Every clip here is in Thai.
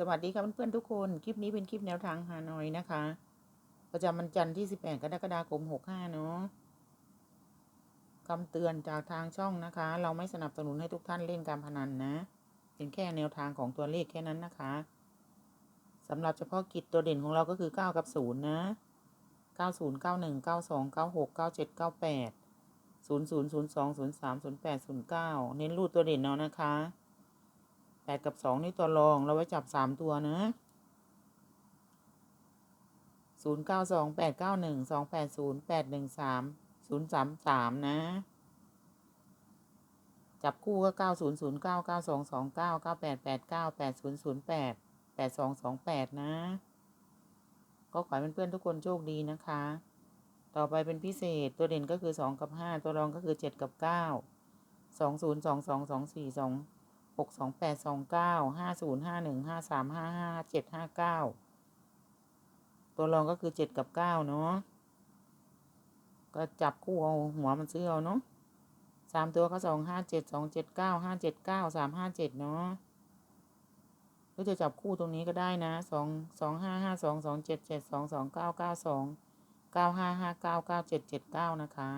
สวัสดีค่ะเพื่อนๆทุกคน คลิปนี้เป็นคลิปแนวทางฮานอยนะคะ ประจำวันจันทร์ที่ 18 กรกฎาคม 65 เนาะคำเตือนจากทางช่องนะคะ เราไม่สนับสนุนให้ทุกท่านเล่นการพนันนะ เป็นแค่แนวทางของตัวเลขแค่นั้นนะคะสำหรับเฉพาะกิจตัวเด่นของเราก็คือ 9 กับ 0 นะ 90 91 92 96 97 98 00 02 03 08 09 เน้นรูดตัวเด่นเนาะนะคะ แปดกับสองนี่ตัวรอง เราไว้จับสามตัวนะศูนย์เก้าสองแปดเก้าหนึ่งสองแปดศูนย์แปดหนึ่งสามศูนย์สามสามนะ จับคู่ก็เก้าศูนย์ศูนย์เก้าเก้าสองสองเก้าเก้าแปดแปดเก้าแปดศูนย์ศูนย์แปดแปดสองสองแปดนะ ก็ขอให้เพื่อนๆทุกคนโชคดีนะคะ ต่อไปเป็นพิเศษตัวเด่นก็คือสองกับห้าตัวรองก็คือเจ็ดกับเก้าสองศูนย์สองสองสองสี่สอง หกสองแปดสองเก้าห้าศูนย์ห้าหนึ่งห้าสามห้าห้าเจ็ดห้าเก้าตัวรองก็คือเจ็ดกับเก้าเนาะก็จับคู่เอาหัวมันซื้อเอาเนาะสามตัวก็สองห้าเจ็ดสองเจ็ดเก้าห้าเจ็ดเก้าสามห้าเจ็ดเนาะหรือจะจับคู่ตรงนี้ก็ได้นะสองสองห้าห้าสองสองเจ็ดเจ็ดสองสองเก้าเก้าสองเก้าห้าห้าเก้าเก้าเจ็ดเจ็ดเก้านะคะ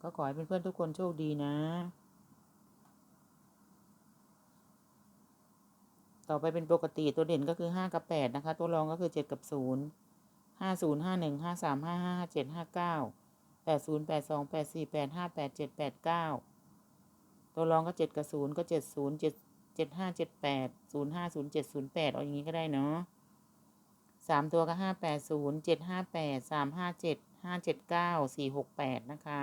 ก็ขอให้เพื่อนๆทุกคนโชคดีนะ ต่อไปเป็นปกติตัวเด่นก็คือห้ากับแปดนะคะ ตัวรองก็คือเจ็ดกับศูนย์ห้าศูนย์ห้าหนึ่งห้าสามห้าห้าเจ็ดห้าเก้าแปดศูนย์แปดสองแปดสี่แปดห้าแปดเจ็ดแปดเก้าตัวรองก็เจ็ดกับศูนย์ก็เจ็ดศูนย์เจ็ดเจ็ดห้าเจ็ดแปดศูนย์ห้าศูนย์เจ็ดศูนย์แปดเอาอย่างนี้ก็ได้เนาะสามตัวก็ห้าแปดศูนย์เจ็ดห้าแปดสามห้าเจ็ดห้าเจ็ดเก้าสี่หกแปดนะคะ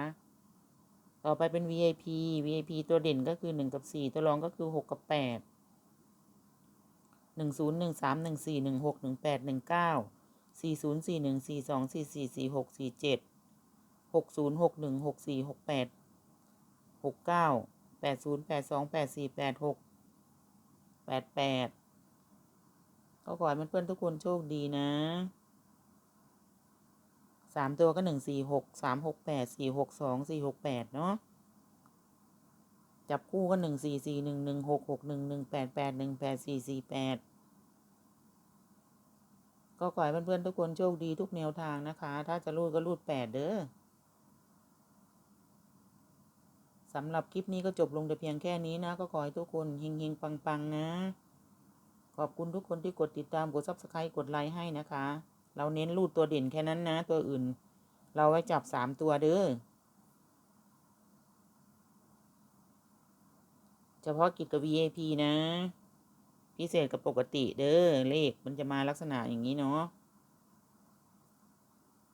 ต่อไปเป็น VIP VIP ตัวเด่นก็คือหนึ่งกับสี่ตัวรองก็คือหกกับแปด หนึ่งศูนย์หนึ่งสามหนึ่งสี่หนึ่งหกหนึ่งแปดหนึ่งเก้าสี่ศูนย์สี่หนึ่งสี่สองสี่สี่สี่หกสี่เจ็ดหกศูนย์หกหนึ่งหกสี่หกแปดหกเก้าแปดศูนย์แปดสองแปดสี่แปดหกแปดแปดก็ขอให้เพื่อนๆทุกคนโชคดีนะสามตัวก็หนึ่งสี่หกสามหกแปดสี่หกสองสี่หกแปดเนาะจับคู่ก็หนึ่งสี่สี่หนึ่งหนึ่งหกหกหนึ่งหนึ่งแปดแปดหนึ่งแปดสี่สี่แปด ก็ขอให้เพื่อนๆทุกคนโชคดีทุกแนวทางนะคะ ถ้าจะรูดก็รูดแปดเด้อสำหรับคลิปนี้ก็จบลงแต่เพียงแค่นี้นะ ก็ขอให้ทุกคนเฮงๆปังๆนะ ขอบคุณทุกคนที่กดติดตามกดซับสไครต์กดไลค์ให้นะคะ เราเน้นรูดตัวเด่นแค่นั้นนะ ตัวอื่น เราไว้จับสามตัวเด้อเฉพาะกิจกับ VIP นะ พิเศษกับปกติเด้อเลขมันจะมาลักษณะอย่างนี้เนาะ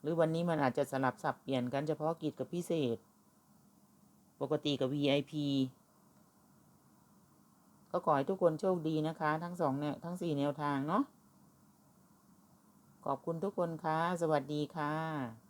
หรือวันนี้มันอาจจะสลับสับเปลี่ยนกันเฉพาะกิจกับพิเศษ ปกติกับ VIP ก็ขอให้ทุกคนโชคดีนะคะ ทั้งสองเนี่ยทั้งสี่แนวทางเนาะขอบคุณทุกคนค่ะ สวัสดีค่ะ